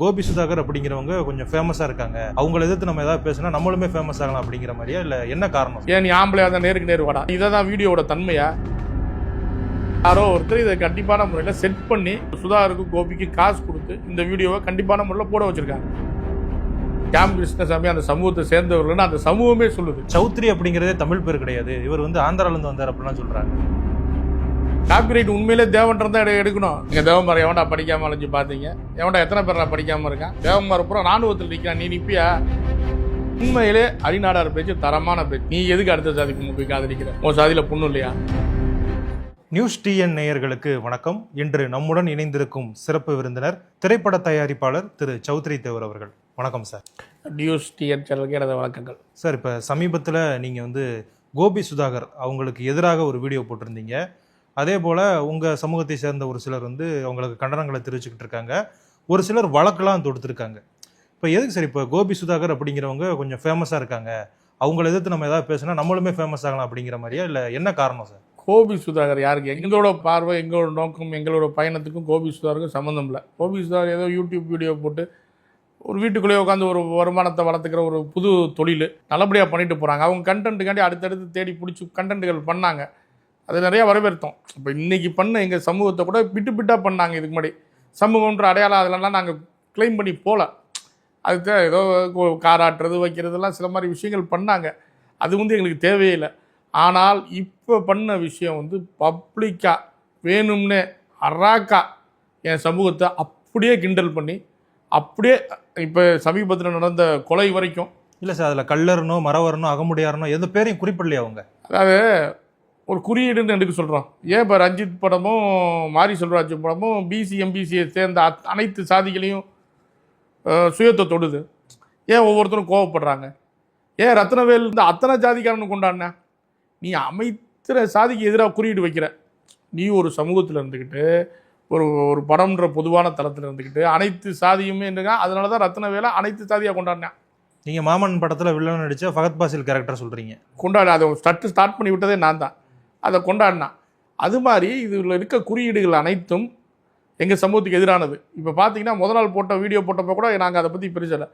கோபி சுதாகர் அப்படிங்கிறவங்க கொஞ்சம் ஃபேமஸா இருக்காங்க. அவங்கள எதிர்த்து நம்ம ஏதாவது பேசினா நம்மளுமே ஃபேமஸ் ஆகலாம் அப்படிங்கிற மாதிரியா? இல்ல என்ன காரணம்? ஏன் நீ ஆம்பளையா தான் நேருக்கு நேர் வாடா. இதை தான் வீடியோவோட தன்மையா? யாரோ ஒருத்தர் இதை கண்டிப்பான முறையில் செட் பண்ணி சுதாகருக்கு கோபிக்கு காசு கொடுத்து இந்த வீடியோவை கண்டிப்பான முறையில் போட வச்சிருக்காங்க. கேம் கிருஷ்ணசாமி அந்த சமூகத்தை சேர்ந்தவர்கள்னு அந்த சமூகமே சொல்லுது. சௌத்ரி அப்படிங்கிறதே தமிழ் பேர் கிடையாது. இவர் வந்து ஆந்திரால இருந்து வந்தார் அப்படிலாம் சொல்றாங்க. காப்பிரைட் உண்மையிலே தேவன்றம் தான் எடு- எடுக்கணும். நீங்க தேவமார் எவன்டா படிக்காம அலைஞ்சு பார்த்தீங்க எவன்டா எத்தனை பேர் படிக்காம இருக்கான்? தேவமார் அப்புறம் ராணுவத்தில் நிற்கிறான் நீ நிப்பியா? உண்மையிலே அடிநாடார் பேச்சு தரமான பேச்சு. நீ எதுக்கு அடுத்த சாதி பொண்ணு போய் காதலிக்கிற? உன் சாதியில பொண்ணு இல்லையா? நியூஸ் டிஎன் நேயர்களுக்கு வணக்கம். இன்று நம்முடன் இணைந்திருக்கும் சிறப்பு விருந்தினர் திரைப்பட தயாரிப்பாளர் திரு சௌத்ரி தேவர் அவர்கள். வணக்கம் சார். நியூஸ் டிஎன் சேனலுக்கு எனது வணக்கங்கள். சார் இப்போ சமீபத்தில் நீங்கள் வந்து கோபி சுதாகர் அவங்களுக்கு எதிராக ஒரு வீடியோ போட்டிருந்தீங்க. அதே போல் உங்கள் சமூகத்தை சேர்ந்த ஒரு சிலர் வந்து அவங்களுக்கு கண்டனங்களை தெரிவிச்சுக்கிட்டு இருக்காங்க. ஒரு சிலர் வழக்கெல்லாம் தொடுத்துருக்காங்க. இப்போ எதுக்கு சார் இப்போ கோபி சுதாகர் அப்படிங்கிறவங்க கொஞ்சம் ஃபேமஸாக இருக்காங்க. அவங்கள எதிர்த்து நம்ம ஏதாவது பேசினா நம்மளுமே ஃபேமஸ் ஆகலாம் அப்படிங்கிற மாதிரியா? இல்லை என்ன காரணம் சார்? கோபி சுதாகர் யாருக்கு? எங்களோட பார்வை எங்களோட நோக்கம் எங்களோட பயணத்துக்கும் கோபி சுதாகருக்கும் சம்மந்தம் இல்லை. கோபி சுதாகர் ஏதோ யூடியூப் வீடியோ போட்டு ஒரு வீட்டுக்குள்ளேயே உட்காந்து ஒரு வருமானத்தை வளர்த்துக்கிற ஒரு புது தொழில் நல்லபடியாக பண்ணிட்டு போகிறாங்க அவங்க கண்டென்ட்டுக்காண்டி அடுத்தடுத்து தேடி பிடிச்சி கண்டென்ட்டுகள் பண்ணாங்க. அது நிறைய வரவேற்றோம் இப்போ இன்னைக்கு பண்ண எங்கள் சமூகத்தை கூட பிட்டு பிட்டாக பண்ணாங்க இதுக்கு முன்னாடி. சமூகன்ற அடையாளம் அதெல்லாம் நாங்கள் க்ளைம் பண்ணி போகல அதுக்கு ஏதோ காராட்டுறது வைக்கிறதெல்லாம் சில மாதிரி விஷயங்கள் பண்ணாங்க. அது வந்து எங்களுக்கு தேவையே இல்லை. ஆனால் இப்போ பண்ண விஷயம் வந்து பப்ளிக்காக வேணும்னே அராக்கா என் சமூகத்தை அப்படியே கிண்டல் பண்ணி அப்படியே இப்போ சமீபத்தில் நடந்த கொலை வரைக்கும் இல்லை சார் அதில் கல்லறனோ மரவரனோ அகமுடையாரனோ எந்த பேரையும் குறிப்பிடலையா அவங்க? அதாவது ஒரு குறியீடுன்னு எடுக்க சொல்கிறோம் ஏன் இப்போ ரஞ்சித் படமும் மாரி செல்வராஜ் படமும் பிசி எம்பிசியை சேர்ந்த அத்- அனைத்து சாதிகளையும் சுயத்தை தொடுது. ஏன் ஒவ்வொருத்தரும் கோவப்படுறாங்க? ஏன் ரத்னவேல் இந்த அத்தனை ஜாதிக்காரனு கொண்டாடின? நீ அமைத்திர சாதிக்கு எதிராக குறியீடு வைக்கிற. நீ ஒரு சமூகத்தில் இருந்துக்கிட்டு ஒரு ஒரு படம்ன்ற பொதுவான தளத்தில் இருந்துக்கிட்டு அனைத்து சாதியுமே இருந்துங்க அதனால தான் ரத்னவேலை அனைத்து சாதியாக கொண்டாடினேன் நீங்கள் மாமன் படத்தில் வில்லன் நடித்த ஃபகத் பாசில் கேரக்டர் சொல்கிறீங்க கொண்டாட அதை ஸ்டட்டு ஸ்டார்ட் பண்ணி விட்டதே நான் தான். அதை கொண்டாடினான். அது மாதிரி இதில் இருக்க குறியீடுகள் அனைத்தும் எங்கள் சமூகத்துக்கு எதிரானது. இப்போ பார்த்தீங்கன்னா முத நாள் போட்ட வீடியோ போட்டப்போ கூட நாங்கள் அதை பற்றி பிரிச்சலை.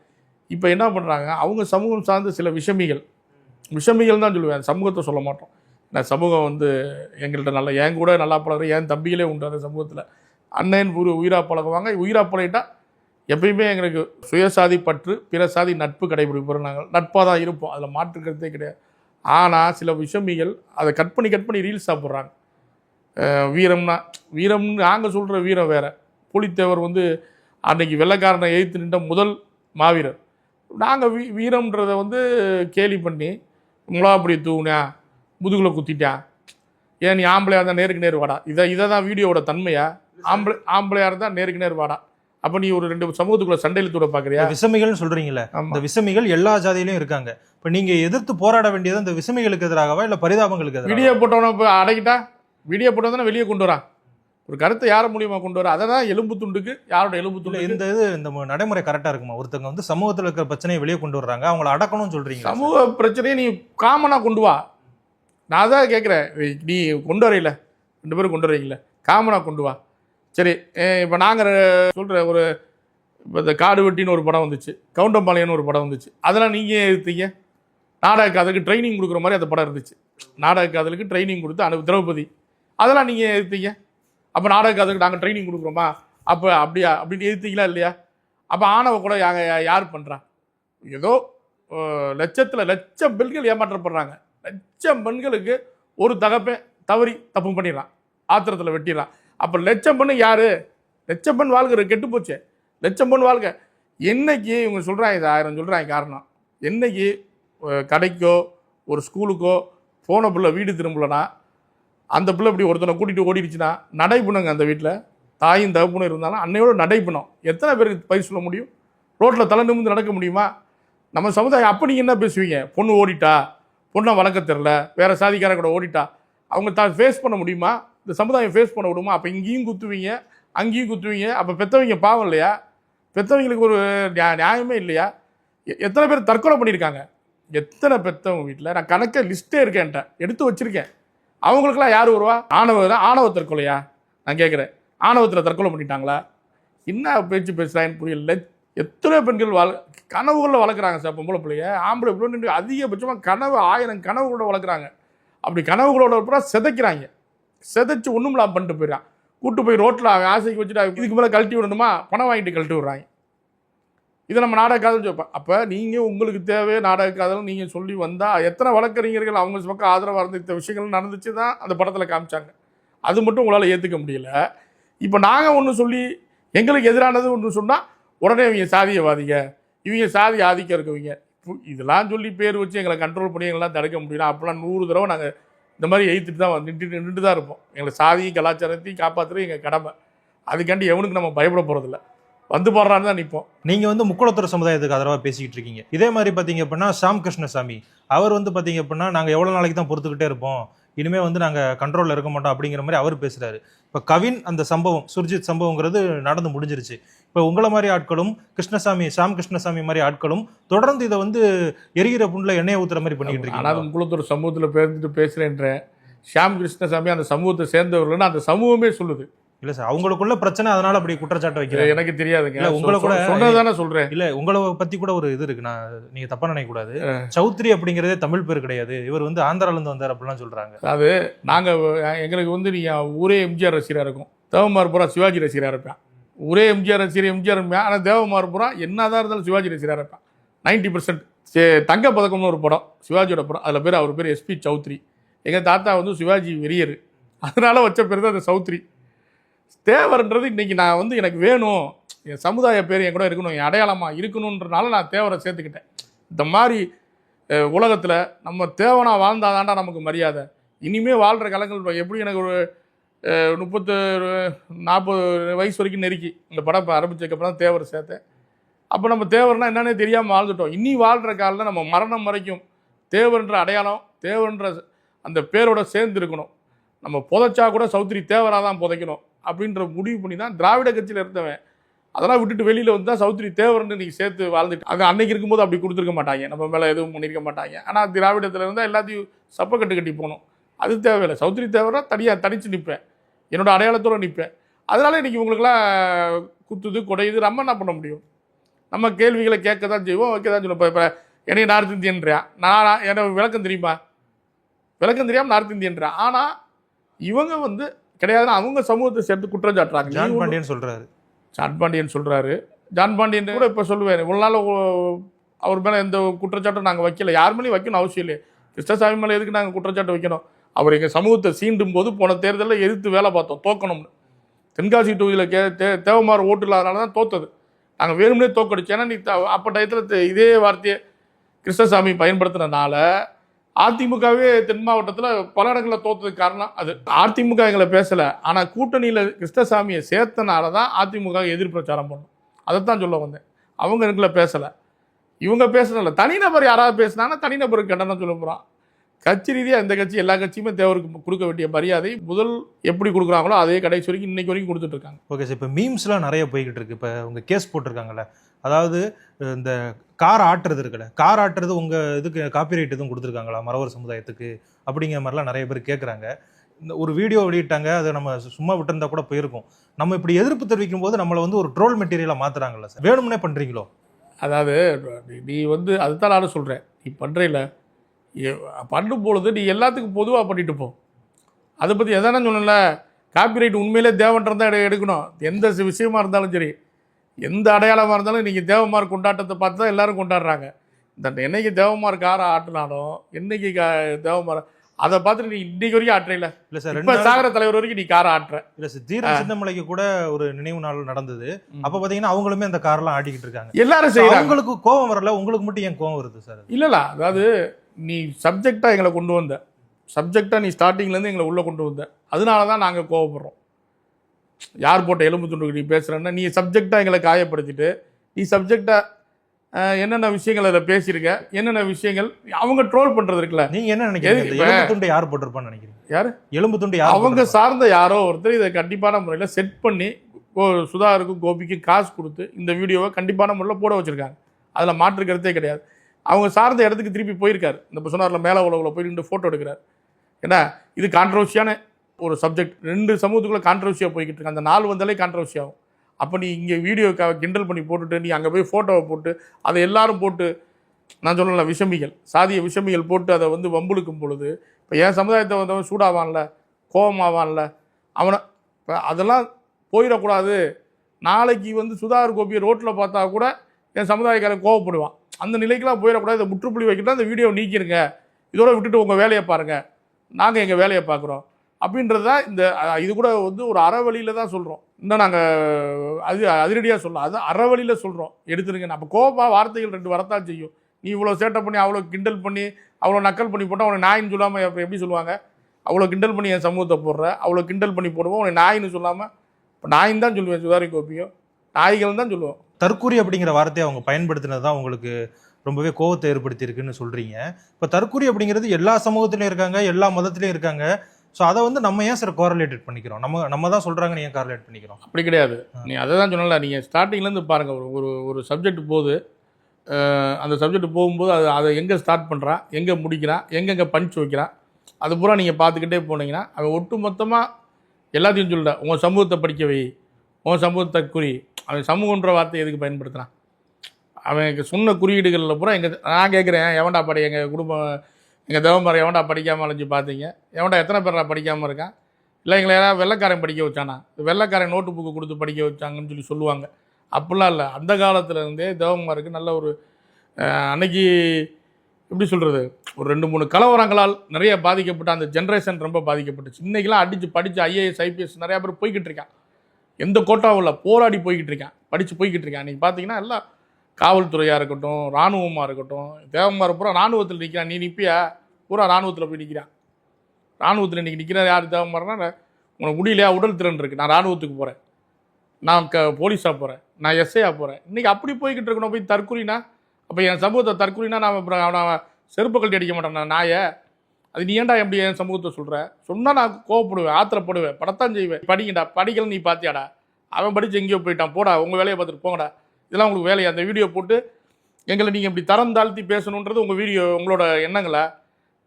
இப்போ என்ன பண்ணுறாங்க? அவங்க சமூகம் சார்ந்த சில விஷமிகள். விஷமிகள் தான் சொல்லுவேன். சமூகத்தை சொல்ல மாட்டோம். நான் சமூகம் வந்து எங்கள்கிட்ட நல்லா என் கூட நல்லா பழகிற என் தம்பிகளே உண்டு அந்த சமூகத்தில். அண்ணன் ஒரு உயிராக பழகுவாங்க. உயிராக பழகிட்டா எப்பயுமே எங்களுக்கு சுயசாதி பற்று பிற சாதி நட்பு கடைபிடிப்போம் நாங்கள் நட்பாக தான் இருப்போம். அதில் மாற்றுக்கிறதே கிடையாது. ஆனால் சில விஷமிகள் அதை கட் பண்ணி கட் பண்ணி ரீல்ஸ் சாப்பிட்றாங்க வீரம்னா வீரம்னு நாங்கள் சொல்கிற வீரம் வேறு. புலித்தேவர் வந்து அன்னைக்கு வெள்ளைக்காரனை எழுத்து நின்ற முதல் மாவீரர். நாங்கள் வீ வீரம்ன்றதை வந்து கேலி பண்ணி முளாப்படி தூணா முதுகில் குத்திட்டான் ஏன் நீ ஆம்பளையாக இருந்தால் நேருக்கு நேர் வாடா. இதை இதை தான் வீடியோவோட தன்மையா? ஆம்பளை ஆம்பளையாக இருந்தால் நேருக்கு நேர் வாடா. அப்போ நீ ஒரு ரெண்டு சமூகத்துக்குள்ள சண்டையில் தூட பார்க்குறியா விசமிகள்னு சொல்றீங்களே ஆமா. இந்த விசமிகள் எல்லா ஜாதியிலையும் இருக்காங்க. இப்போ நீங்க எதிர்த்து போராட வேண்டியது இந்த விசமிகளுக்கு எதிராகவா இல்ல பரிதாபங்களுக்கு எதிராக வீடியோ போட்டவனை இப்போ அடக்கிட்டா? வீடியோ போட்டவனை வெளியே கொண்டு வரான் ஒரு கருத்தை யார் மூலியமா கொண்டு வர? அதை தான் எலும்பு துண்டுக்கு யாரோட எலும்பு துண்டு இந்த இது இந்த நடைமுறை கரெக்டா இருக்குமா? ஒருத்தவங்க வந்து சமூகத்துல இருக்கிற பிரச்சனையை வெளியே கொண்டு வர்றாங்க அவங்கள அடக்கணும்னு சொல்றீங்க. சமூக பிரச்சனையை நீ காமனாக கொண்டு வா. நான் தான் கேட்குறேன் நீ கொண்டு வரையில. ரெண்டு பேரும் கொண்டு வரீங்களே காமனாக கொண்டு வா. சரி இப்போ நாங்கள் சொல்கிற ஒரு இப்போ இந்த காடு வெட்டின்னு ஒரு படம் வந்துச்சு கவுண்டம்பாளையம்னு ஒரு படம் வந்துச்சு. அதெல்லாம் நீங்கள் எடுத்தீங்க? நாடக காதலுக்கு ட்ரைனிங் கொடுக்குற மாதிரி அந்த படம் இருந்துச்சு. நாடக காதலுக்கு ட்ரைனிங் கொடுத்து அனு திரௌபதி. அதெல்லாம் நீங்கள் எடுத்தீங்க? அப்போ நாடக காதலுக்கு நாங்கள் ட்ரைனிங் கொடுக்குறோமா? அப்போ அப்படியா? அப்படின்னு எடுத்தீங்களா இல்லையா? அப்போ ஆணவ கூட யாங்க யார் பண்ணுறா ஏதோ லட்சத்தில் லட்சம் பெண்கள் ஏமாற்றப்படுறாங்க. லட்சம் பெண்களுக்கு ஒரு தகப்பை தவறி தப்பு பண்ணிடலாம். ஆத்திரத்தில் வெட்டிடலாம். அப்போ லட்சம் பெண்ணு யாரு? லட்சம் பெண் வாழ்க்கை கெட்டு போச்சு. லட்சம் பெண் வாழ்க்கை. என்னைக்கு இவங்க சொல்கிறாங்க இது ஆயிரம் சொல்கிறாங்க காரணம். என்னைக்கு கடைக்கோ ஒரு ஸ்கூலுக்கோ போன பிள்ளை வீடு திரும்பலனா அந்த பிள்ளை இப்படி ஒருத்தனை கூட்டிகிட்டு ஓடிடுச்சுன்னா நடைபுணங்க அந்த வீட்டில் தாயும் தகப்பனும் இருந்தாலும் அன்னையோட நடைபுணம். எத்தனை பேருக்கு பயிர் சொல்ல முடியும்? ரோட்டில் தலை நிமிர்ந்து நடக்க முடியுமா? நம்ம சமுதாயம் அப்போ நீங்கள் என்ன பேசுவீங்க? பொண்ணு ஓடிட்டா? பொண்ணை வளர்க்க தெரில வேறு சாதிக்கார கூட ஓடிட்டா? அவங்க தான் ஃபேஸ் பண்ண முடியுமா? இந்த சமுதாயம் ஃபேஸ் பண்ண விடுமா? அப்போ இங்கேயும் குத்துவீங்க அங்கேயும் குத்துவீங்க. அப்போ பெற்றவங்க பாவம் இல்லையா? பெற்றவங்களுக்கு ஒரு நியா- நியாயமே இல்லையா? எ- எத்தனை பேர் தற்கொலை பண்ணியிருக்காங்க? எத்தனை பெற்றவங்க வீட்டில் நான் கணக்கை லிஸ்ட்டே இருக்கேன்ட்ட எடுத்து வச்சிருக்கேன். அவங்களுக்கெல்லாம் யார் வருவா? ஆணவ ஆணவ தற்கொலையா? நான் கேட்குறேன். ஆணவத்தில் தற்கொலை பண்ணிட்டாங்களா? என்ன பேச்சு பேசுகிறாங்கன்னு புரியல. எத்தனை பெண்கள் வள கனவுகளில் வளர்க்குறாங்க சார் பொம்பளை பிள்ளைய. ஆம்பளை பிள்ளை அதிகபட்சமாக கனவு ஆயிரம் கனவுகளோட வளர்க்குறாங்க. அப்படி கனவுகளோட பூரா சிதைக்கிறாங்க. செதைச்சு ஒன்றும் இல்லாமல் பண்ணிட்டு போயிடறான். கூட்டு போய் ரோட்டில் அவன் ஆசைக்கு வச்சுட்டு அவன் இதுக்கு மேலே கழட்டி விடணுமா? பணம் வாங்கிட்டு கழட்டி விடுறாங்க. இதை நம்ம நாடக காதல் சொல்ப்போம் அப்போ நீங்கள் உங்களுக்கு தேவை நாடக காதல் நீங்கள் சொல்லி வந்தால் எத்தனை வழக்கறிஞர்கள் அவங்க பக்கம் ஆதரவாக இருந்த இந்த விஷயங்கள் நடந்துச்சு தான் அந்த படத்தில் காமிச்சாங்க. அது மட்டும் உங்களால் ஏற்றுக்க முடியல. இப்போ நாங்கள் ஒன்று சொல்லி எங்களுக்கு எதிரானது ஒன்று சொன்னால் உடனே இவங்க சாதியவாதிங்க இவங்க சாதி ஆதிக்கம் இருக்கவங்க. இதெல்லாம் சொல்லி பேர் வச்சு எங்களை கண்ட்ரோல் பண்ணி எங்களாம் தடுக்க முடியல. அப்போலாம் நூறு தடவை நாங்கள் இந்த மாதிரி எய்த்துட்டு தான் வந்து நின்று நின்று தான் இருப்போம். எங்களை சாதியும் கலாச்சாரத்தையும் காப்பாற்றுறது எங்கள் கடமை. அதுக்காண்டி எவனுக்கு நம்ம பயப்பட போகிறதில்ல வந்து போடுறான்னு தான் நிற்போம் நீங்கள் வந்து முக்குளத்தூர் சமுதாயத்துக்கு ஆதரவாக பேசிக்கிட்டு இருக்கீங்க. இதே மாதிரி பார்த்தீங்க அப்படின்னா சாம் கிருஷ்ணசாமி அவர் வந்து பார்த்தீங்க அப்படின்னா நாங்கள் எவ்வளோ நாளைக்கு தான் பொறுத்துக்கிட்டே இருப்போம். இனிமே வந்து நாங்கள் கண்ட்ரோலில் இருக்க மாட்டோம் அப்படிங்கிற மாதிரி அவர் பேசுகிறாரு இப்போ கவின் அந்த சம்பவம் சுர்ஜித் சம்பவங்கிறது நடந்து முடிஞ்சிருச்சு. இப்ப உங்களை மாதிரி ஆட்களும் கிருஷ்ணசாமி ஷாம் கிருஷ்ணசாமி மாதிரி ஆட்களும் தொடர்ந்து இதை வந்து எரிகிற புண்ணுல எண்ணெயை ஊத்துற மாதிரி பண்ணிக்கிட்டு ஆனால் இருக்கீங்க முக்குளத்தூர் சமூகத்தில் பேர்ந்துட்டு பேசுகிறேன்றேன் ஷியாம் கிருஷ்ணசாமி அந்த சமூகத்தை சேர்ந்தவர்கள்னு அந்த சமூகமே சொல்லுது. இல்ல சார் அவங்களுக்குள்ள பிரச்சனை அதனால அப்படி குற்றச்சாட்டு வைக்கிறேன். எனக்கு தெரியாதுங்க. இல்ல, உங்களை கூட- சொன்னதானே சொல்கிறேன் இல்ல உங்களை பத்தி கூட ஒரு இது இருக்கு. நான் நீங்க தப்பா நினைக்க கூடாது சௌத்ரி அப்படிங்கறதே தமிழ் பேர் கிடையாது. இவர் வந்து ஆந்திரால இருந்து வந்தார் அப்படிலாம் சொல்றாங்க. அதாவது நாங்கள் எங்களுக்கு வந்து நீங்கள் ஊரே எம்ஜிஆர் ரசிகராக இருக்கும். தேவமார் பூரா சிவாஜி ரசிகராக இருப்பேன். ஒரே எம்ஜிஆர் ரசிகர் எம்ஜிஆர் ஆனால் தேவமார் பூரா என்னதான் இருந்தாலும் சிவாஜி ரசிகராக இருப்பேன் நைன்டி பர்சன்ட் தங்க பதக்கம்னு ஒரு படம் சிவாஜியோட படம். அதில் பேர் அவர் பேர் எஸ்பி சௌத்ரி. எங்கள் தாத்தா வந்து சிவாஜி வெறியர். அதனால் வச்ச பேர் தான் அந்த சௌத்ரி. தேவர்ன்றது இன்றைக்கி நான் வந்து எனக்கு வேணும். என் சமுதாய பேர் என் கூட இருக்கணும். என் அடையாளமாக இருக்கணுன்றனால நான் தேவரை சேர்த்துக்கிட்டேன். இந்த மாதிரி உலகத்தில் நம்ம தேவனாக வாழ்ந்தாதான்டா நமக்கு மரியாதை. இனிமேல் வாழ்கிற காலங்கள் எப்படி எனக்கு ஒரு முப்பத்து நாற்பது வயசு வரைக்கும் நெருக்கி. இந்த படம் இப்போ ஆரம்பிச்சதுக்கப்புறம் தான் தேவர் சேர்த்தேன். அப்போ நம்ம தேவர்னா என்னன்னே தெரியாமல் வாழ்ந்துட்டோம். இனி வாழ்கிற காலில் நம்ம மரணம் வரைக்கும் தேவர்ன்ற அடையாளம் தேவர்ன்ற அந்த பேரோட சேர்ந்து இருக்கணும் நம்ம புதைச்சா கூட சௌத்ரி தேவராக தான் புதைக்கணும் அப்படின்ற முடிவு பண்ணி தான் திராவிட கட்சியில் இருந்தவன். அதெல்லாம் விட்டுட்டு வெளியில் வந்து தான் சௌத்ரி தேவர்னு நீங்கள் சேர்த்து வாழ்ந்துட்டு அது அன்னைக்கு இருக்கும்போது அப்படி கொடுத்துருக்க மாட்டாங்க. நம்ம மேலே எதுவும் பண்ணியிருக்க மாட்டாங்க. ஆனால் திராவிடத்தில் இருந்தால் எல்லாத்தையும் சப்பக்கட்டு கட்டி போகணும். அது தேவையில்லை. சௌத்ரி தேவராக தனியாக தனித்து நிற்பேன் என்னோட அடையாளத்தோடு நிற்பேன் அதனால இன்னைக்கு உங்களுக்குலாம் குத்துது குடையுது நம்ம என்ன பண்ண முடியும்? நம்ம கேள்விகளை கேட்க தான் செய்வோம் வைக்க தான் சொல்லுவோம் இப்போ என்னைய நார்த் இந்தியன்றியா? நான் எனக்கு விளக்கம் தெரியுமா? விளக்கம் தெரியாமல் நார்த் இந்தியன்றா ஆனால் இவங்க வந்து கிடையாதுன்னா அவங்க சமூகத்தை சேர்த்து குற்றம் சாட்டுறாங்க. ஜான் பாண்டியன் சொல்றாரு. ஜான் பாண்டியன் சொல்றாரு. ஜான் பாண்டியன் கூட இப்போ சொல்லுவேன். இவ்வளோ நாள் அவர் மேலே எந்த குற்றச்சாட்டும் நாங்கள் வைக்கல. யார் மேலேயும் வைக்கணும் அவசியம் இல்லை கிருஷ்ணசாமி மேலே எதுக்கு நாங்கள் குற்றச்சாட்டு வைக்கணும்? அவர் எங்கள் சமூகத்தை சீண்டும் போது போன தேர்தலில் எதிர்த்து வேலை பார்த்தோம் தோக்கணும்னு. தென்காசி தொகுதியில் கே தே தேவமார் ஓட்டு இல்லாதனால தான் தோத்தது. நாங்கள் வேணும்னே தோக்கடிச்சு ஏன்னா நீ த- அப்போ டயத்தில் இதே வார்த்தையை கிருஷ்ணசாமி பயன்படுத்தினனால அதிமுகவே தென் மாவட்டத்தில் பல இடங்களில் தோத்ததுக்கு காரணம் அது. அதிமுக எங்களை பேசலை. ஆனால் கூட்டணியில் கிருஷ்ணசாமியை சேர்த்தனால தான் அதிமுக எதிர் பிரச்சாரம் பண்ணும். அதைத்தான் சொல்ல வந்தேன். அவங்க எங்களை பேசலை. இவங்க பேசுனதில்ல தனிநபர் யாராவது பேசினாங்கன்னா தனிநபருக்கு கண்டனம் சொல்ல போகிறான் கட்சி ரீதியாக இந்த கட்சி எல்லா கட்சியுமே தேவருக்கு கொடுக்க வேண்டிய மரியாதை முதல் எப்படி கொடுக்குறாங்களோ அதே கடைசி வரைக்கும் இன்னைக்கு வரைக்கும் கொடுத்துட்டு இருக்காங்க. ஓகே சார் இப்போ மீம்ஸ்லாம் நிறைய போய்கிட்டு இருக்கு. இப்போ உங்க கேஸ் போட்டிருக்காங்கல்ல அதாவது இந்த கார் ஆட்டுறது இருக்குல்ல கார் ஆட்டுறது உங்க இதுக்கு காப்பிரைட் எதுவும் கொடுத்துருக்காங்களா மறவர் சமுதாயத்துக்கு அப்படிங்கிற மாதிரிலாம் நிறைய பேர் கேட்குறாங்க இந்த ஒரு வீடியோ வெளியிட்டாங்க அதை நம்ம சும்மா விட்டிருந்தா கூட போயிருக்கும். நம்ம இப்படி எதிர்ப்பு தெரிவிக்கும் போது நம்மளை வந்து ஒரு ட்ரோல் மெட்டீரியலாக மாத்துறாங்கல்ல சார். வேணும்னே பண்றீங்களோ? அதாவது நீ- வந்து அதுதான் நானும் சொல்கிறேன் நீ பண்ணுறையில பண்ணும் பொழுது நீ எல்லாத்துக்கும் பொதுவாக பண்ணிட்டு போ. அதை பற்றி எதானே சொன்னல காப்பிரைட் உண்மையிலே தேவன்றதான் எடு எடுக்கணும். எந்த விஷயமா இருந்தாலும் சரி. எந்த அடையாளமாக இருந்தாலும் நீங்கள் தேவமார் கொண்டாட்டத்தை பார்த்து தான் எல்லாரும் கொண்டாடுறாங்க. இந்த என்னைக்கு தேவமார் காரை ஆட்டினாலும் என்னைக்கு கா தேவமார் அதை பார்த்துட்டு நீ இன்னைக்கு வரைக்கும் ஆட்டுறீல இல்ல சார் இப்போ ரெண்டு சாகர தலைவர் வரைக்கும் நீ காரை ஆட்டுற இல்ல சார் தீரன் சின்னமலைக்கு கூட ஒரு நினைவு நாள் நடந்தது. அப்ப பாத்தீங்கன்னா அவங்களுமே அந்த கார்லாம் ஆட்டிக்கிட்டு இருக்காங்க. எல்லாரும் செய்கிறாங்க அவங்களுக்கு கோவம் வரல உங்களுக்கு மட்டும் ஏன் கோவம் வருது சார்? இல்லைல்ல அதாவது நீ சப்ஜெக்டாக எங்களை கொண்டு வந்த. சப்ஜெக்டாக நீ ஸ்டார்டிங்லேருந்து எங்களை உள்ளே கொண்டு வந்த. அதனால தான் நாங்கள் கோவப்படுறோம். யார் போட்ட எலும்பு துண்டுக்கு நீ பேசுகிறேன்னா நீ சப்ஜெக்டாக எங்களை காயப்படுத்திட்டு நீ சப்ஜெக்டாக என்னென்ன விஷயங்கள் அதில் பேசியிருக்க என்னென்ன விஷயங்கள் அவங்க ட்ரோல் பண்ணுறது இருக்குல்ல. நீங்க என்ன நினைக்கிறீங்க? எலும்பு துண்டை யார் போட்டிருப்பான்னு நினைக்கிறீங்க? யாரு? எலும்பு துண்டு அவங்க? சார்ந்த யாரோ ஒருத்தர் இதை கண்டிப்பான முறையில் செட் பண்ணி கோ சுதாகருக்கும் கோபிக்கும் காசு கொடுத்து இந்த வீடியோவை கண்டிப்பான முறையில் போட வச்சுருக்காங்க. அதில் மாற்று கருத்தே கிடையாது. அவங்க சார்ந்த இடத்துக்கு திருப்பி போயிருக்காரு. இந்த இப்போ சொன்னார்ல மேலே உலகில் போய் ரெண்டு ஃபோட்டோ எடுக்கிறார். ஏன்னா இது கான்ட்ரவர்சியான ஒரு சப்ஜெக்ட் ரெண்டு சமூகத்துக்குள்ளே கான்ட்ரவர்சியாக போய்கிட்டு இருக்கு. அந்த நாள் வந்தாலே கான்ட்ரவர்சி ஆகும். அப்போ நீ இங்கே வீடியோக்காக கிண்டல் பண்ணி போட்டுட்டு நீ அங்கே போய் ஃபோட்டோவை போட்டு அதை எல்லாரும் போட்டு நான் சொல்லல விஷமிகள். சாதிய விஷமிகள் போட்டு அதை வந்து வம்புழுக்கும் பொழுது இப்போ என் சமுதாயத்தை வந்தவன் சூடாவான்ல கோபமாவான்ல அவனை இப்போ அதெல்லாம் போயிடக்கூடாது. நாளைக்கு வந்து சுதாகர் கோபியை ரோட்டில் பார்த்தா கூட என் சமுதாயக்காரன் கோவப்படுவான். அந்த நிலைக்கெல்லாம் போயிடக்கூடாது. இதை முற்றுப்புள்ளி வைக்கிட்டா அந்த வீடியோ நீக்கிருங்க இதோட விட்டுட்டு உங்கள் வேலையை பாருங்கள் நாங்கள் எங்கள் வேலையை பார்க்குறோம். அப்படின்றது தான் இந்த இது கூட வந்து ஒரு அறவழியில் தான் சொல்கிறோம் இன்னும் நாங்கள் அது அதிரடியாக சொல்லலாம். அது அறவழியில் சொல்கிறோம் எடுத்துருங்க. நம்ம கோபா வார்த்தைகள் ரெண்டு வரத்தான் செய்யும். நீ இவ்வளோ சேட்டை பண்ணி அவ்வளோ கிண்டல் பண்ணி அவ்வளோ நக்கல் பண்ணி போட்டால் அவனை நாயின்னு சொல்லாமல் அப்புறம் எப்படி சொல்லுவாங்க? அவ்வளோ கிண்டல் பண்ணி என் சமூகத்தை போடுற அவ்வளோ கிண்டல் பண்ணி போடுவோம் உனக்கு நாயின்னு சொல்லாமல் இப்போ நாயின் தான் சொல்லுவேன் சுதாரி கோபியும் நாய்கள் தான் சொல்லுவோம். தற்கூரி அப்படிங்கிற வார்த்தையை அவங்க பயன்படுத்தினது தான் உங்களுக்கு ரொம்பவே கோவத்தை ஏற்படுத்தியிருக்குன்னு சொல்றீங்க. இப்போ தற்கூரி அப்படிங்கிறது எல்லா சமூகத்திலையும் இருக்காங்க எல்லா மதத்திலையும் இருக்காங்க. ஸோ அதை வந்து நம்ம ஏன் சார் கோரலேட்டட் பண்ணிக்கிறோம்? நம்ம நம்ம தான் சொல்றாங்கன்னு ஏன் காரலேட் பண்ணிக்கிறோம்? அப்படி கிடையாது. நீ அதை தான் சொன்னல நீங்கள் ஸ்டார்டிங்லேருந்து பாருங்கள் ஒரு ஒரு ஒரு சப்ஜெக்ட் போகுது அந்த சப்ஜெக்ட் போகும்போது அது அதை எங்கே ஸ்டார்ட் பண்ணுறான் எங்கே முடிக்கிறான் எங்கெங்கே பஞ்ச் வைக்கிறான் அது பூரா நீங்கள் பார்த்துக்கிட்டே போனீங்கன்னா அவன் ஒட்டு மொத்தமாக எல்லாத்தையும் சொல்ல உங்கள் சமூகத்தை படிக்க வை உன் சமூகத்தை குறி அவன் சமூகன்ற வார்த்தை எதுக்கு பயன்படுத்துகிறான் அவன் சொன்ன குறியீடுகளில் பூரா எங்கள் நான் கேட்குறேன் எவன்டா படி எங்கள் குடும்பம் எங்கள் தேவமரம் எவன்டா படிக்காமல் அலைஞ்சு பார்த்தீங்க எவன்டா எத்தனை பேரா படிக்காமல் இருக்கான்? இல்லை எங்களை யாராவது வெள்ளக்காரன் படிக்க வச்சானா? வெள்ளைக்காரன் நோட்டு புக்கு கொடுத்து படிக்க வச்சாங்கன்னு சொல்லி சொல்லுவாங்க. அப்படிலாம் இல்லை. அந்த காலத்துலேருந்தே தேவம்மாருக்கு நல்ல ஒரு அன்னைக்கு எப்படி சொல்கிறது ஒரு ரெண்டு மூணு கலவரங்களால் நிறைய பாதிக்கப்பட்ட அந்த ஜென்ரேஷன் ரொம்ப பாதிக்கப்பட்டுச்சு. இன்றைக்கெலாம் அடித்து படித்து ஐஏஎஸ் ஐபிஎஸ் நிறையா பேர் போய்கிட்டு இருக்கான் எந்த கோட்டாவும் இல்லை போராடி போய்கிட்டு இருக்கான் படித்து போய்கிட்டு இருக்கான். அன்றைக்கி பார்த்தீங்கன்னா எல்லாம் காவல்துறையாக இருக்கட்டும் இராணுவமாக இருக்கட்டும் தேவகுமார் பூரா ராணுவத்தில் நிற்கிறான் நீ நிற்பியா பூரா ராணுவத்தில் போய் நிற்கிறான் ராணுவத்தில் இன்றைக்கி நிற்கிற யார்? தேவமாரனா உனக்கு முடியலையா? உடல் திறன் இருக்குது நான் ராணுவத்துக்கு போகிறேன் நான் க போலீஸாக போகிறேன் நான் எஸ்ஐயாக போகிறேன் இன்றைக்கி அப்படி போய்கிட்டு இருக்கணும். போய் தற்கொலைனா அப்போ என் சமூகத்தை தற்கொலைனா நான் அப்புறம் அவனை செருப்பு கட்டி அடிக்க மாட்டேன் நான் நாயை. அது நீ ஏன்டா எப்படி என் சமூகத்தை சொல்கிற சொன்னால் நான் கோவப்படுவேன் ஆத்திரப்படுவேன் படத்தான் செய்வேன். படிங்கடா படிக்கல நீ பார்த்தியாடா அவன் படித்து எங்கேயோ போயிட்டான் போடா உங்கள் வேலையை பார்த்துட்டு போங்கடா. இதெல்லாம் உங்களுக்கு வேலையா? அந்த வீடியோ போட்டு எங்களை நீங்கள் இப்படி தரம் தாழ்த்தி பேசணுன்றது உங்கள் வீடியோ உங்களோட எண்ணங்களா.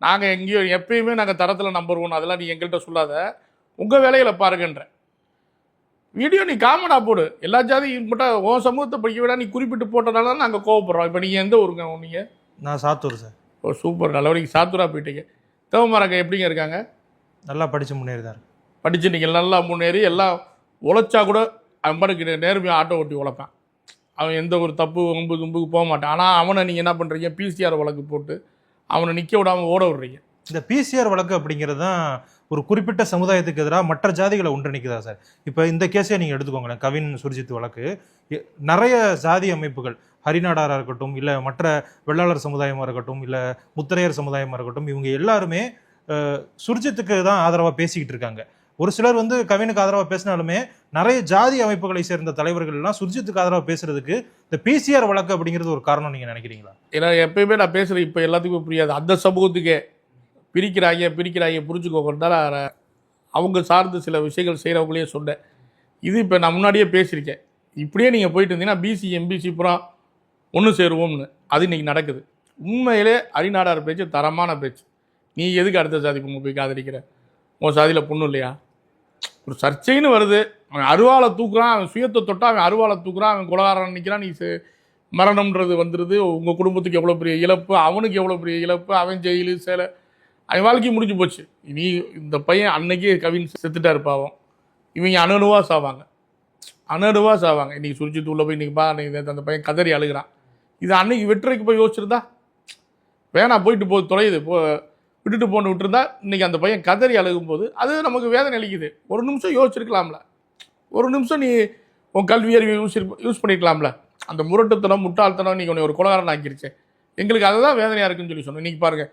நாங்கள் எங்கேயோ எப்பயுமே நாங்கள் தரத்தில் நம்பர் ஒன் அதெல்லாம் நீ எங்கள்கிட்ட சொல்லாத. உங்கள் வேலைகளை பாருங்கன்ற. வீடியோ நீ காமனா போடு. எல்லா ஜாதியும் மட்டும் உன் சமூகத்தை படிக்க விட நீ குறிப்பிட்டு போட்டதால தான் நாங்கள் கோவப்படுறோம். இப்போ நீங்கள் எந்த ஊருங்க நீங்கள் நான் சாத்தூர் சார். ஒரு சூப்பர். நல்லவரைக்கு சாத்துரா போயிட்டீங்க. தேவமரங்க எப்படிங்க இருக்காங்க? நல்லா படிச்சு முன்னேறிதான் இருக்கு படித்து நீங்கள் நல்லா முன்னேறி எல்லாம் உழைச்சா கூட அவன் பாட்டுக்கு நேர்மையாக ஆட்டோ ஓட்டி உழைப்பான். அவன் எந்த ஒரு தப்பு ஒம்பு தும்புக்கு போக மாட்டான். ஆனால் அவனை நீங்கள் என்ன பண்ணுறீங்க பிசிஆர் வழக்கு போட்டு அவனை நிற்க விடாமல் ஓட விடுறீங்க. இந்த பிசிஆர் வழக்கு அப்படிங்கிறது தான் ஒரு குறிப்பிட்ட சமுதாயத்துக்கு எதிராக மற்ற ஜாதிகளை ஒன்றிணைக்குதா சார்? இப்போ இந்த கேஸே நீங்கள் எடுத்துக்கோங்களேன். கவின் சுர்ஜித் வழக்கு. நிறைய ஜாதி அமைப்புகள். ஹரிநாடாராக இருக்கட்டும் இல்லை மற்ற வெள்ளாளர் சமுதாயமாக இருக்கட்டும் இல்லை முத்திரையர் சமுதாயமாக இருக்கட்டும் இவங்க எல்லாருமே சுர்ஜித்துக்கு தான் ஆதரவாக பேசிக்கிட்டு இருக்காங்க. ஒரு சிலர் வந்து கவினுக்கு ஆதரவாக பேசினாலுமே நிறைய ஜாதி அமைப்புகளை சேர்ந்த தலைவர்கள் எல்லாம் சுர்ஜித்துக்கு ஆதரவாக பேசுறதுக்கு இந்த பிசிஆர் வழக்கு அப்படிங்கிறது ஒரு காரணம் நீங்கள் நினைக்கிறீங்களா? ஏன்னா எப்பயுமே நான் பேசுகிறேன் இப்போ எல்லாத்துக்கும் புரியாது. அந்த சமூகத்துக்கே பிரிக்கிறாங்க பிரிக்கிறாங்க புரிஞ்சுக்கோங்கன்றதால அவங்க சார்ந்து சில விஷயங்கள் செய்கிறவங்களே சொன்னேன். இது இப்போ நான் முன்னாடியே பேசியிருக்கேன். இப்படியே நீங்கள் போயிட்டு இருந்தீங்கன்னா பிசி எம்பிசி புறம் ஒன்று சேருவோம்னு. அது இன்னைக்கு நடக்குது. உண்மையிலே அரிநாடார் பேச்சு தரமான பேச்சு. நீ எதுக்கு அடுத்த சாதி பொண்ணு போய் காதலிக்கிற? உன் சாதியில் பொண்ணு இல்லையா? ஒரு சர்ச்சைன்னு வருது. அவன் அருவாளை தூக்குறான் அவன் சுயத்தை தொட்டா அவன் அருவாளை தூக்குறான் அவன் குலகாரன் நிற்கிறான் நீ மரணம்ன்றது வந்துடுது உங்கள் குடும்பத்துக்கு எவ்வளோ பெரிய இழப்பு அவனுக்கு எவ்வளோ பெரிய இழப்பு அவன் ஜெயிலு சேலை. அவன் வாழ்க்கை முடிஞ்சு போச்சு. நீ இந்த பையன் அன்னைக்கே கவின் செத்துட்டாரு பாவம். இவங்க அணுவாக சாவாங்க. அணுவாக சாவாங்க. இன்றைக்கி சுரிச்சிட்டு உள்ளே போய் இன்றைக்கி பா அந்த பையன் கதறி அழுகிறான். இது அன்னைக்கு வெற்றிக்கு போய் யோசிச்சிருந்தா? வேணாம் போயிட்டு போகுது தொலையுது. போ விட்டுட்டு போன்னு விட்டுருந்தா இன்றைக்கி அந்த பையன் கதறி அழுகும் போது அது நமக்கு வேதனை அளிக்குது. ஒரு நிமிஷம் யோசிச்சிருக்கலாம்ல. ஒரு நிமிஷம் நீ உன் கல்வி அறிவை யூஸ் யூஸ் பண்ணிருக்கலாம்ல அந்த முரட்டுத்தனம் முட்டாள்தனம் நீ உன்னை ஒரு குலகாரன் ஆக்கிருச்சு எங்களுக்கு அதுதான் வேதனையாக இருக்குன்னு சொல்லி சொன்னோம் இன்றைக்கி பாருங்கள்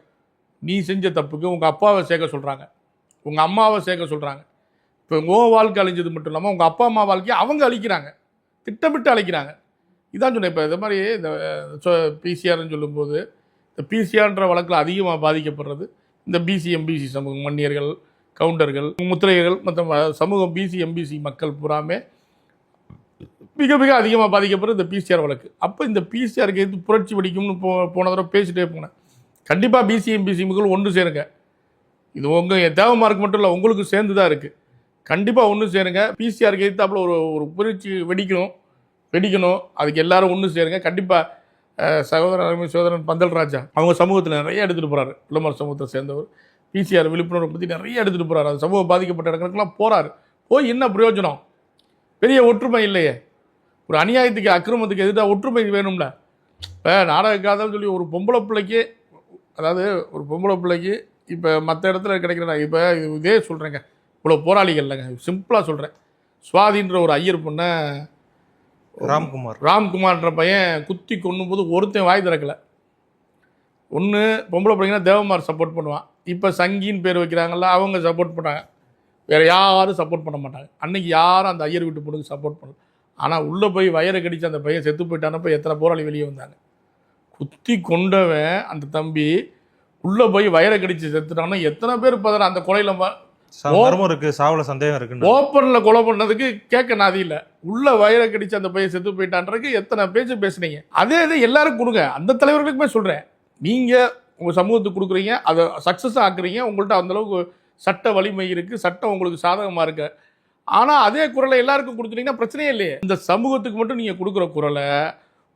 நீ செஞ்ச தப்புக்கு உங்கள் அப்பாவை சேர்க்க சொல்கிறாங்க உங்கள் அம்மாவை சேர்க்க சொல்கிறாங்க இப்போ உன் வாழ்க்கை அழிஞ்சது மட்டும் இல்லாமல் உங்கள் அப்பா அம்மா வாழ்க்கையை அவங்க அழிக்கிறாங்க. திட்டமிட்டு அழிக்கிறாங்க. இதான் சொன்னேன் இப்போ இது மாதிரி இந்த பிசிஆர்னு சொல்லும்போது இந்த பிசிஆர்ன்ற வழக்கில் அதிகமாக பாதிக்கப்படுறது இந்த பிசி எம்பிசி சமூகம் மன்னியர்கள் கவுண்டர்கள் முத்திரையர்கள் மற்ற சமூகம் பிசி எம்பிசி மக்கள் பூராமே மிக மிக அதிகமாக பாதிக்கப்படுற இந்த பிசிஆர் வழக்கு. அப்போ இந்த பிசிஆருக்கு எது புரட்சி வெடிக்கும்னு போ போன தடவை பேசிட்டே போனேன். கண்டிப்பாக பிசி எம்பிசி மக்கள் ஒன்று சேருங்க. இது உங்கள் தேவமார்க்கு மட்டும் இல்லை உங்களுக்கு சேர்ந்து தான் இருக்குது கண்டிப்பாக ஒன்று சேருங்க. பிசிஆருக்கு எதிர்த்தாப்புல ஒரு ஒரு புரட்சி வெடிக்கணும். வெடிக்கணும். அதுக்கு எல்லாரும் ஒன்று சேருங்க. கண்டிப்பாக சகோதரன் அருமை சகோதரன் பந்தல் ராஜா அவங்க சமூகத்தில் நிறைய எடுத்துகிட்டு போகிறாரு பிள்ளைமார் சமூகத்தை சேர்ந்தவர். பிசிஆர் விழிப்புணர்வை பற்றி நிறைய எடுத்துகிட்டு போகிறாரு அது சமூகம் பாதிக்கப்பட்ட இடங்களுக்கெல்லாம் போகிறாரு போய் என்ன பிரயோஜனம்? பெரிய ஒற்றுமை இல்லையே. ஒரு அநியாயத்துக்கு அக்கிரமத்துக்கு எதிராக ஒற்றுமை வேணும்ல. இப்போ நாடக காதல் சொல்லி ஒரு பொம்பளை பிள்ளைக்கு அதாவது ஒரு பொம்பளை பிள்ளைக்கு இப்போ மற்ற இடத்துல கிடைக்கிற இப்போ இதே சொல்கிறேங்க இவ்வளோ போராளிகள் இல்லைங்க. சிம்பிளாக சொல்கிறேன் சுவாதின்ற ஒரு ஐயர் பொண்ணை ராம்குமார். ராம்குமார்ன்ற பையன் குத்தி கொன்னும் போது ஒருத்தன் வாய் திறக்கல. ஒன்று பொம்பளை பிள்ளைங்கன்னா தேவமார் சப்போர்ட் பண்ணுவான். இப்போ சங்கின்னு பேர் வைக்கிறாங்கல்ல அவங்க சப்போர்ட் பண்ணாங்க வேற யாரும் சப்போர்ட் பண்ண மாட்டாங்க. அன்னைக்கு யாரும் அந்த ஐயர் வீட்டு பொண்ணுக்கு சப்போர்ட் பண்ணல. ஆனால் உள்ளே போய் வயரை கடித்து அந்த பையன் செத்து போயிட்டானப்போ எத்தனை போராளி வெளியே வந்தாங்க. குத்தி கொண்டவன் அந்த தம்பி உள்ளே போய் வயரை கடித்து செத்துட்டான்னா எத்தனை பேர் பதற அந்த கொலையில் மர்மம் இருக்கு சாவுல சந்தேகம் இருக்குன்னு. ஓப்பனில் கொலை பண்ணதுக்கு கேட்க நாதி இல்லை. உள்ள வயிறை கடிச்சு அந்த பையன் செத்து போயிட்டான்றதுக்கு எத்தனை பேச்சு பேசுனீங்க? அதே இது எல்லாரும் கொடுங்க. அந்த தலைவர்களுக்குமே சொல்கிறேன் நீங்கள் உங்கள் சமூகத்துக்கு கொடுக்குறீங்க அதை சக்ஸஸ் ஆக்குறீங்க உங்கள்கிட்ட அந்த அளவுக்கு சட்ட வலிமை இருக்குது சட்டம் உங்களுக்கு சாதகமாக இருக்கு. ஆனால் அதே குரலை எல்லாருக்கும் கொடுத்துட்டீங்கன்னா பிரச்சனையே இல்லையே. இந்த சமூகத்துக்கு மட்டும் நீங்கள் கொடுக்குற குரலை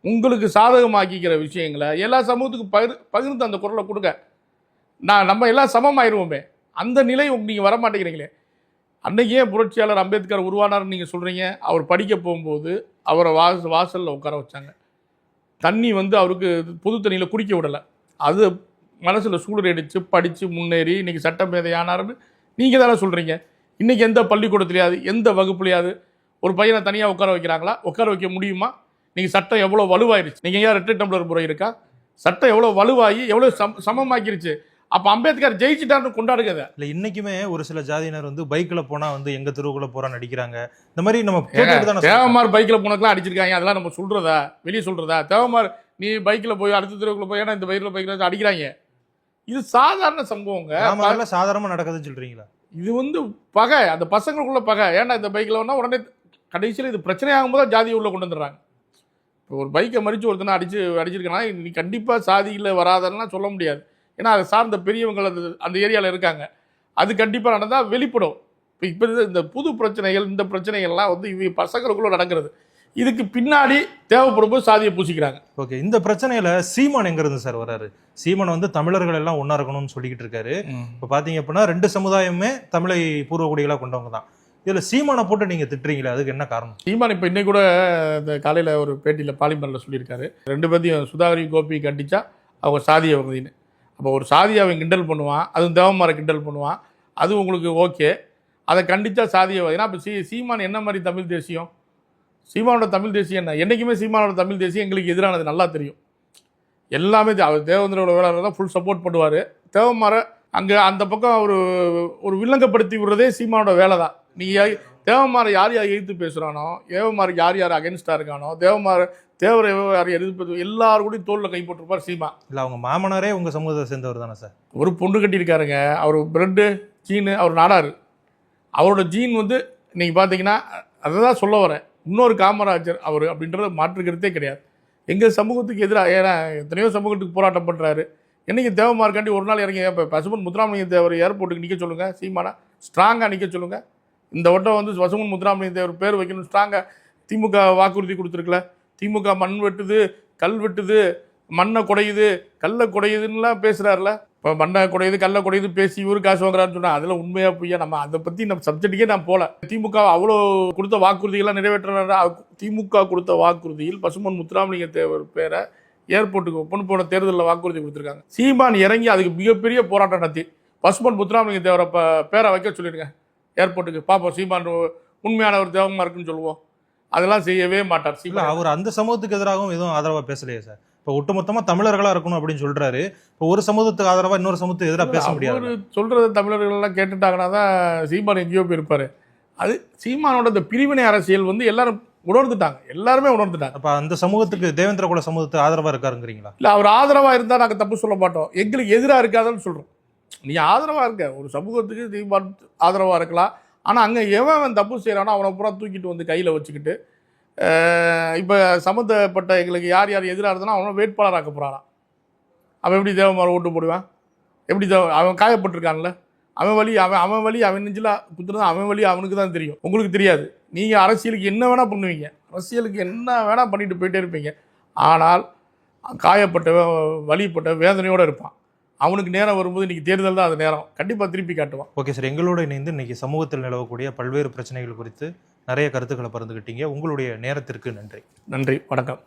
உங்களுக்கு சாதகமாக்கிக்கிற விஷயங்களை எல்லா சமூகத்துக்கும் பகிர் பகிர்ந்து அந்த குரலை கொடுங்க. நான் நம்ம எல்லாம் சமமாயிருவோமே. அந்த நிலை நீங்கள் வர மாட்டேங்கிறீங்களே ஏன் புரட்சியாளர் அம்பேத்கர் உருவானார்னு நீங்கள் சொல்கிறீங்க அவர் படிக்க போகும்போது அவரை வாச வாசலில் உட்கார வச்சாங்க. தண்ணி வந்து அவருக்கு புது தண்ணியில் குடிக்க விடலை. அது மனசில் சூடு அடித்து படித்து முன்னேறி இன்றைக்கி சட்டம் ஆனார்னு நீங்கள் தானே சொல்கிறீங்க இன்றைக்கி எந்த பள்ளிக்கூடத்துலையாவது எந்த வகுப்புலையாவது ஒரு பையனை தனியாக உட்கார வைக்கிறாங்களா? உட்கார வைக்க முடியுமா? நீங்கள் சட்டம் எவ்வளோ வலுவாயிருச்சு? நீங்கள் ஏன் ரெட்டை டம்ளர் முறை இருக்கா? சட்டம் எவ்வளோ வலுவாகி எவ்வளோ சம் சமமாக்கிருச்சு? அப்போ அம்பேத்கர் ஜெயிச்சிட்டாருன்னு கொண்டாடுங்க. இல்ல இன்னைக்குமே ஒரு சில ஜாதியினர் வந்து பைக்ல போனா வந்து எங்க தெருவுக்குள்ள போறான்னு அடிக்கிறாங்க. இந்த மாதிரி நம்ம. தேவமார் பைக்கில் போனக்கெல்லாம் அடிச்சிருக்காங்க. அதெல்லாம் நம்ம சொல்கிறதா வெளியே சொல்கிறதா தேவமார் நீ பைக்கில் போய் அடுத்த தெருவுக்குள்ள போய் ஏன்னா இந்த பைக்கில் பைக்கில் அடிக்கிறாங்க. இது சாதாரண சம்பவங்க. ஆமா அதெல்லாம் சாதாரணமா நடக்குதுன்னு சொல்றீங்களா? இது வந்து பகை. அந்த பசங்களுக்குள்ள பகை. ஏன்னா இந்த பைக்கில் வேணா உடனே கடைசியில் இது பிரச்சனை ஆகும்போது தான் ஜாதி உள்ள கொண்டு வந்துடுறாங்க. இப்போ ஒரு பைக்கை மறித்து ஒருத்தனை அடிச்சு அடிச்சிருக்கானா? நீ கண்டிப்பாக சாதியில் வராதன்னா சொல்ல முடியாது. ஏன்னா அதை சார்ந்த பெரியவங்க அந்த அந்த ஏரியாவில் இருக்காங்க. அது கண்டிப்பாக நடந்தால் வெளிப்படும். இப்போ இப்போ இந்த புது பிரச்சனைகள் இந்த பிரச்சனைகள்லாம் வந்து இவங்க பசங்களுக்குள்ள நடக்கிறது. இதுக்கு பின்னாடி தேவைப்படும் போது சாதியை பூசிக்கிறாங்க. ஓகே இந்த பிரச்சனையில சீமான் எங்க இருந்து சார் வராரு? சீமான் வந்து தமிழர்கள் எல்லாம் ஒண்ணா இருக்கணும்னு சொல்லிக்கிட்டு இருக்காரு. இப்ப பாத்தீங்க அப்படின்னா ரெண்டு சமுதாயமே தமிழை பூர்வகுடிகளா கொண்டவங்க தான். இதுல சீமானை போட்டு நீங்க திட்டுறீங்களே அதுக்கு என்ன காரணம்? சீமான் இப்போ இன்னைக்கு கூட இந்த காலையில் ஒரு பேட்டியில் பாலிமரில் சொல்லியிருக்காரு. ரெண்டு பேர்த்தையும் சுதாகரி கோபி கண்டிச்சா அவங்க சாதிய வகுதின்னு அப்போ ஒரு சாதியை அவன் கிண்டல் பண்ணுவான் அதுவும் தேவமர கிண்டல் பண்ணுவான் அது உங்களுக்கு ஓகே. அதை கண்டித்தா சாதிய ஏன்னா அப்போ சீ சீமான் என்ன மாதிரி தமிழ் தேசியம்? சீமானோட தமிழ் தேசியம் என்ன? என்றைக்குமே சீமானோட தமிழ் தேசியம் எங்களுக்கு எதிரானது நல்லா தெரியும். எல்லாமே அவர் தேவேந்திரோட வேளாளர் தான் ஃபுல் சப்போர்ட் பண்ணுவார். தேவமர அங்கே அந்த பக்கம் ஒரு ஒரு வில்லங்கப்படுத்தி விடுறதே சீமானோட வேலை தான். நீ தேவமாரை யார் யார் எதிர்த்து பேசுகிறானோ தேவமாருக்கு யார் யார் அகென்ஸ்டாக இருக்கானோ தேவமார தேவரை யார் எதிர்ப்பு எல்லாரும் கூட தோளில் கை போட்டிருப்பார் சீமா. இல்ல அவங்க மாமனாரே உங்க சமூகத்தை சேர்ந்தவர் தானே சார்? ஒரு பொண்ணு கட்டியிருக்காருங்க. அவர் பிரெட்டு ஜீனு அவர் நாடாரு. அவரோட ஜீன் வந்து நீங்கள் பார்த்தீங்கன்னா அதை தான் சொல்ல வரேன். இன்னொரு காமராஜர் அவர் அப்படின்றத மாற்றுக்கிறதே கிடையாது. எங்கள் சமூகத்துக்கு எதிராக ஏன்னா எத்தனையோ சமூகத்துக்கு போராட்டம் பண்ணுறாரு என்னைக்கு தேவமார்க்காண்டி ஒரு நாள் இறங்கி இப்போ பசுமன் முத்துராமலிங்க தேவர் ஏர்போர்ட்டுக்கு நிற்க சொல்லுங்கள் சீமானா. ஸ்ட்ராங்காக நிற்க சொல்லுங்கள் இந்த வட்டம் வந்து பசுமன் முத்துராமலிங்க தேவர் பேர் வைக்கணும் ஸ்ட்ராங்காக திமுக வாக்குறுதி கொடுத்துருக்கல. திமுக மண் வெட்டுது கல் வெட்டுது மண்ணை குடையுது கல்லை குடையுதுன்னுலாம் பேசுகிறாருல இப்போ மண்ணை குடையுது கல்லை குடையுது பேசி இவரு காசு வாங்குறாருன்னு சொன்னால் அதில் உண்மையாக பொய்யா? நம்ம அதை பற்றி நம்ம சப்ஜெக்ட்டுக்கே நான் போகல திமுக அவ்வளோ கொடுத்த வாக்குறுதிகள்லாம் நிறைவேற்றுறாரு? திமுக கொடுத்த வாக்குறுதியில் பசுமன் முத்துராமலிங்க தேவர் பேரை ஏர்போர்ட்டுக்கு ஒப்பன் போன தேர்தலில் வாக்குறுதி கொடுத்துருக்காங்க. சீமான் இறங்கி அதுக்கு மிகப்பெரிய போராட்டம் நடத்தி. பசுமன் முத்துராமலிங்க தேவரை பேரை வைக்க சொல்லிடுங்க. ஏர்போர்ட்டுக்கு. பார்ப்போம் சீமான் உண்மையான ஒரு தேவமா இருக்குன்னு சொல்லுவோம். அதெல்லாம் செய்யவே மாட்டார். இல்ல அவர் அந்த சமூகத்துக்கு எதிராகவும் எதுவும் ஆதரவா பேசலையே சார். இப்ப ஒட்டுமொத்தமா தமிழர்களா இருக்கணும் அப்படின்னு சொல்றாரு. இப்ப ஒரு சமூகத்துக்கு ஆதரவா இன்னொரு சமூகத்துக்கு எதிராக பேச முடியாது. அவரு சொல்றத தமிழர்கள் எல்லாம் கேட்டுட்டாங்கன்னா தான் சீமான் எங்கேயோ போயிருப்பாரு. அது சீமானோட இந்த பிரிவினை அரசியல் வந்து எல்லாரும் உணர்ந்துட்டாங்க. எல்லாருமே உணர்ந்துட்டாங்க. அப்ப அந்த சமூகத்துக்கு தேவேந்திர குல சமூகத்துக்கு ஆதரவா இருக்காருங்கிறீங்களா? இல்ல அவர் ஆதரவா இருந்தா நாங்க தப்பு சொல்ல மாட்டோம். எங்களுக்கு எதிரா இருக்காதுன்னு சொல்றோம். நீ ஆதரவா இருக்க. ஒரு சமூகத்துக்கு சீமான் ஆதரவா இருக்கலாம். ஆனால் அங்கே எவன் அவன் தப்பு செய்கிறானோ அவனை பூரா தூக்கிட்டு வந்து கையில் வச்சுக்கிட்டு இப்போ சம்மந்தப்பட்ட எங்களுக்கு யார் யார் எதிராக இருந்தாலும் அவனை வேட்பாளராக்க போறாராம் அவன் எப்படி தேவமார ஓட்டு போடுவான்? எப்படி தேவ அவன் காயப்பட்டிருக்கான்ல? அவன் வழி அவன் அவன் வழி அவன் நெஞ்சில் குத்துறது அவன் வழி அவனுக்கு தான் தெரியும். உங்களுக்கு தெரியாது. நீங்கள் அரசியலுக்கு என்ன வேணால் பண்ணுவீங்க. அரசியலுக்கு என்ன வேணால் பண்ணிட்டு போயிட்டே இருப்பீங்க. ஆனால் காயப்பட்ட வழிப்பட்ட வேதனையோடு இருப்பான். அவனுக்கு நேரம் வரும்போது இன்றைக்கி தேர்தல் தான் அது நேரம். கண்டிப்பாக திருப்பி காட்டுவான். Okay sir. எங்களோட இணைந்து இன்னைக்கு சமூகத்தில் நிலவக்கூடிய பல்வேறு பிரச்சனைகள் குறித்து நிறைய கருத்துக்களை பகிர்ந்துக்கிட்டீங்க உங்களுடைய நேரத்திற்கு நன்றி. நன்றி. வணக்கம்.